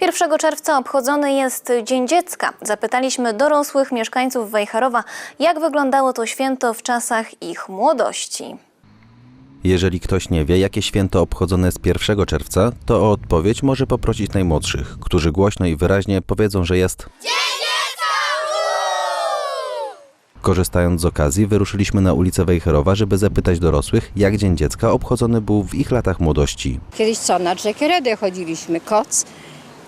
1 czerwca obchodzony jest Dzień Dziecka. Zapytaliśmy dorosłych mieszkańców Wejherowa, jak wyglądało to święto w czasach ich młodości. Jeżeli ktoś nie wie, jakie święto obchodzone jest 1 czerwca, to o odpowiedź może poprosić najmłodszych, którzy głośno i wyraźnie powiedzą, że jest. Korzystając z okazji, wyruszyliśmy na ulicę Wejherowa, żeby zapytać dorosłych, jak Dzień Dziecka obchodzony był w ich latach młodości. Kiedyś co, na rzekę Redę chodziliśmy, koc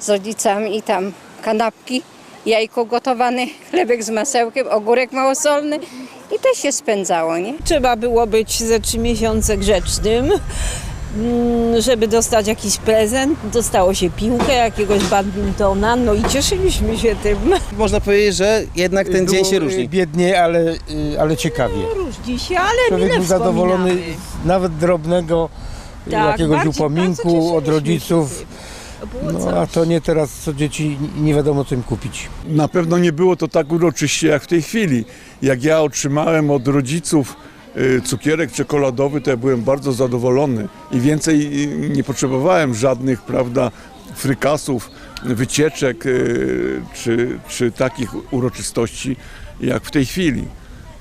z rodzicami i tam kanapki, jajko gotowane, chlebek z masełkiem, ogórek małosolny i też się spędzało, nie? Trzeba było być ze trzy miesiące grzecznym, mm, żeby dostać jakiś prezent. Dostało się piłkę, jakiegoś badmintona, no i cieszyliśmy się tym. Można powiedzieć, że jednak ten dzień się y, różni. Biednie, ale, y, ale ciekawie. Różni się, ale Człowiek mile był zadowolony wspominamy. nawet drobnego y, Tak, jakiegoś bardzo upominku cieszyliśmy od rodziców. się tym. Było No, coś. a to nie teraz, co dzieci nie wiadomo co im kupić. Na pewno nie było to tak uroczyście jak w tej chwili. Jak ja otrzymałem od rodziców y, cukierek czekoladowy, to ja byłem bardzo zadowolony i więcej y, nie potrzebowałem żadnych, prawda, frykasów, wycieczek y, czy, czy takich uroczystości jak w tej chwili.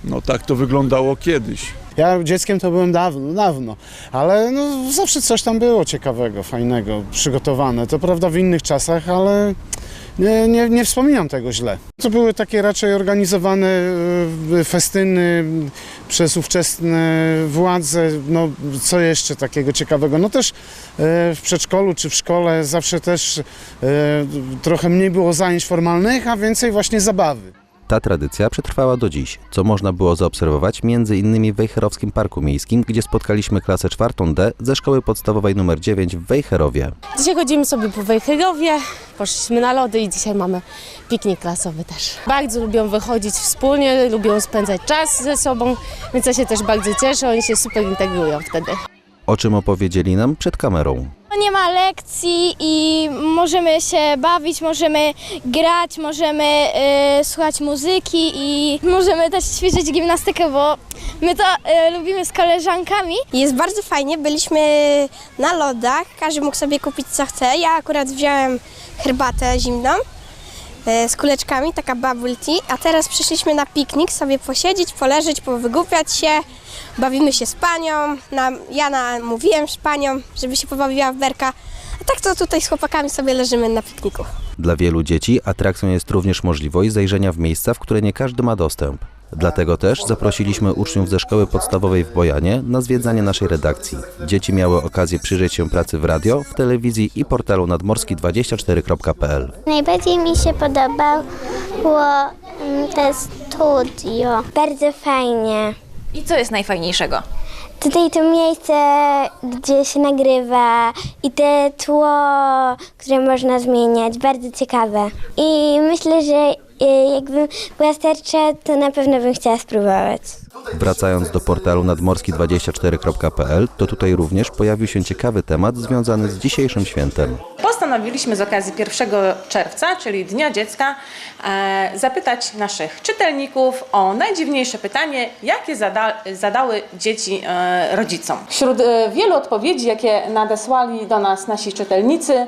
No tak to wyglądało kiedyś. Ja dzieckiem to byłem dawno, dawno, ale no, zawsze coś tam było ciekawego, fajnego, przygotowane. To prawda w innych czasach, ale nie, nie, nie wspominam tego źle. To były takie raczej organizowane e, festyny przez ówczesne władze. No, co jeszcze takiego ciekawego? No też e, w przedszkolu czy w szkole zawsze też e, trochę mniej było zajęć formalnych, a więcej właśnie zabawy. Ta tradycja przetrwała do dziś, co można było zaobserwować m.in. w Wejherowskim Parku Miejskim, gdzie spotkaliśmy klasę 4D ze szkoły podstawowej nr 9 w Wejherowie. Dzisiaj chodzimy sobie po Wejherowie, poszliśmy na lody i dzisiaj mamy piknik klasowy też. Bardzo lubią wychodzić wspólnie, lubią spędzać czas ze sobą, więc ja się też bardzo cieszę, oni się super integrują wtedy. O czym opowiedzieli nam przed kamerą. Nie ma lekcji i możemy się bawić, możemy grać, możemy e, słuchać muzyki i możemy też ćwiczyć gimnastykę, bo my to e, lubimy z koleżankami. Jest bardzo fajnie, byliśmy na lodach, każdy mógł sobie kupić co chce. Ja akurat wziąłem herbatę zimną z kuleczkami, taka bubble tea, a teraz przyszliśmy na piknik, sobie posiedzieć, poleżeć, powygłupiać się. Bawimy się z panią, na, ja namówiłem z panią, żeby się pobawiła w berka. A tak to tutaj z chłopakami sobie leżymy na pikniku. Dla wielu dzieci atrakcją jest również możliwość zajrzenia w miejsca, w które nie każdy ma dostęp. Dlatego też zaprosiliśmy uczniów ze szkoły podstawowej w Bojanie na zwiedzanie naszej redakcji. Dzieci miały okazję przyjrzeć się pracy w radio, w telewizji i portalu nadmorski24.pl. Najbardziej mi się podobało mm, te studio. Bardzo fajnie. I co jest najfajniejszego? Tutaj to miejsce, gdzie się nagrywa i te tło, które można zmieniać, bardzo ciekawe. I myślę, że y, jakbym była starsza, to na pewno bym chciała spróbować. Wracając do portalu nadmorski24.pl, to tutaj również pojawił się ciekawy temat związany z dzisiejszym świętem. Postanowiliśmy z okazji 1 czerwca, czyli Dnia Dziecka, e, zapytać naszych czytelników o najdziwniejsze pytanie, jakie zada, zadały dzieci e, rodzicom. Wśród e, wielu odpowiedzi, jakie nadesłali do nas nasi czytelnicy,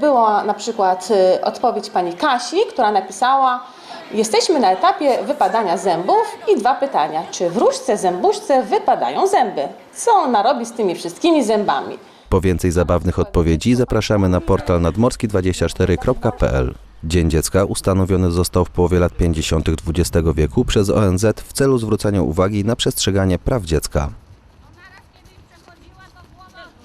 była na przykład odpowiedź pani Kasi, która napisała Jesteśmy na etapie wypadania zębów i dwa pytania. Czy wróżce zębuszce wypadają zęby? Co ona robi z tymi wszystkimi zębami? Po więcej zabawnych odpowiedzi zapraszamy na portal nadmorski24.pl. Dzień Dziecka ustanowiony został w połowie lat 50. XX wieku przez ONZ w celu zwrócenia uwagi na przestrzeganie praw dziecka.